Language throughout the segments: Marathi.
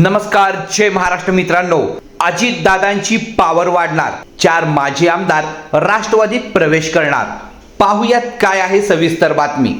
नमस्कार जय महाराष्ट्र मित्रांनो. अजित दादांची पावर वाढणार. चार माजी आमदार राष्ट्रवादीत प्रवेश करणार. पाहुयात काय आहे सविस्तर बातमी.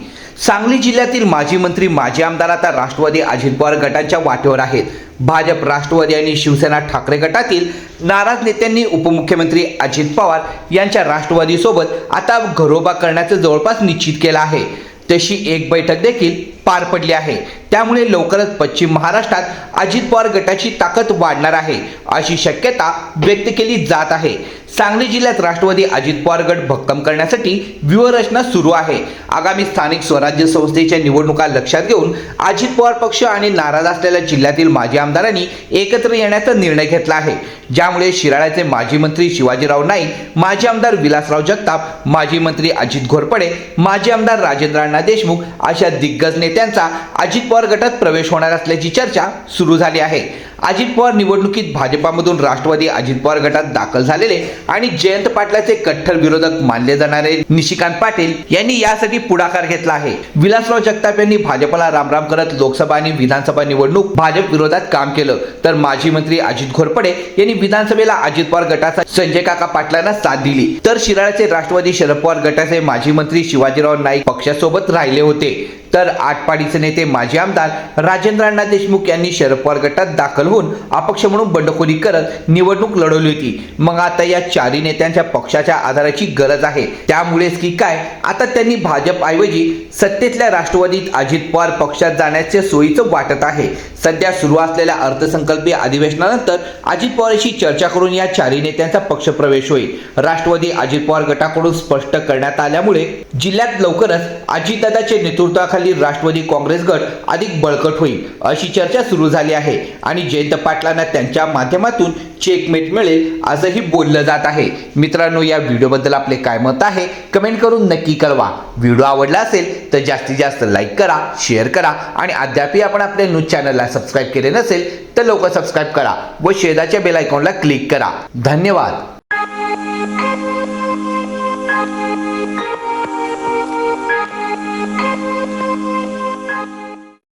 सांगली जिल्ह्यातील माजी मंत्री माजी आमदार आता राष्ट्रवादी अजित पवार गटांच्या वाटेवर आहेत. भाजप राष्ट्रवादी आणि शिवसेना ठाकरे गटातील नाराज नेत्यांनी उपमुख्यमंत्री अजित पवार यांच्या राष्ट्रवादीसोबत आता घरोबा करण्याचं जवळपास निश्चित केलं आहे. तशी एक बैठक देखील पार पडली आहे. त्यामुळे लवकरच पश्चिम महाराष्ट्रात अजित पवार गटाची ताकद वाढणार आहे अशी शक्यता व्यक्त केली जात आहे. सांगली जिल्ह्यात राष्ट्रवादी अजित पवार गट भक्कम करण्यासाठी व्यूहरचना सुरू आहे. आगामी स्थानिक स्वराज्य संस्थेच्या निवडणुका लक्षात घेऊन अजित पवार पक्ष आणि नाराज असलेल्या जिल्ह्यातील माजी आमदारांनी एकत्र येण्याचा निर्णय घेतला आहे. ज्यामुळे शिराळ्याचे माजी मंत्री शिवाजीराव नाईक माजी आमदार विलासराव जगताप माजी मंत्री अजित घोरपडे माजी आमदार राजेंद्र अण्णा देशमुख अशा दिग्गज नेत्यांचा अजित पवार गटात प्रवेश होणार असल्याची चर्चा सुरू झाली आहे. अजित पवार निवडणुकीत भाजपामधून राष्ट्रवादी अजित पवार गटात दाखल झालेले आणि जयंत पाटलाचे कट्टर विरोधक मानले जाणारे निशिकांत पाटील यांनी यासाठी पुढाकार घेतला आहे. विलासराव जगताप यांनी भाजपला रामराम करत लोकसभा आणि विधानसभा निवडणूक भाजप विरोधात काम केलं. तर माजी मंत्री अजित घोरपडे यांनी विधानसभेला अजित पवार गटाचा संजय काका पाटलांना साथ दिली. तर शिराळ्याचे राष्ट्रवादी शरद पवार गटाचे माजी मंत्री शिवाजीराव नाईक पक्षासोबत राहिले होते. तर आटपाडीचे नेते माजी आमदार राजेंद्र अण्णा देशमुख यांनी शरद पवार गटात दाखल होऊन अपक्ष म्हणून बंडखोरी करत निवडणूक लढवली होती. मग आता या चारही नेत्यांच्या पक्षाच्या आधाराची गरज आहे. त्यामुळेच की काय आता त्यांनी भाजप ऐवजी सत्तेतल्या राष्ट्रवादीत अजित पवार पक्षात जाण्याचे सोयीचं वाटत आहे. सध्या सुरू असलेल्या अर्थसंकल्पीय अधिवेशनानंतर अजित पवारशी चर्चा करून या चारही नेत्यांचा पक्षप्रवेश होईल. राष्ट्रवादी अजित पवार गटाकडून स्पष्ट करण्यात आल्यामुळे जिल्ह्यात लवकरच अजितदादाच्या नेतृत्वाखाली राष्ट्रवादी काँग्रेस गट अधिक बळकट होईल अशी चर्चा सुरू झाली आहे. आणि जयंत पाटलांना त्यांच्या माध्यमातून चेकमेट मिळेल असंही बोललं जात आहे. मित्रांनो या व्हिडिओबद्दल आपले काय मत आहे कमेंट करून नक्की कळवा. व्हिडिओ आवडला असेल तर जास्तीत जास्त लाईक करा शेअर करा आणि अद्यापही आपण आपल्या न्यूज चॅनलला सबस्क्राईब केले नसेल तर लवकर सबस्क्राईब करा व शेजारच्या बेल आयकॉनला क्लिक करा. धन्यवाद. Thank you.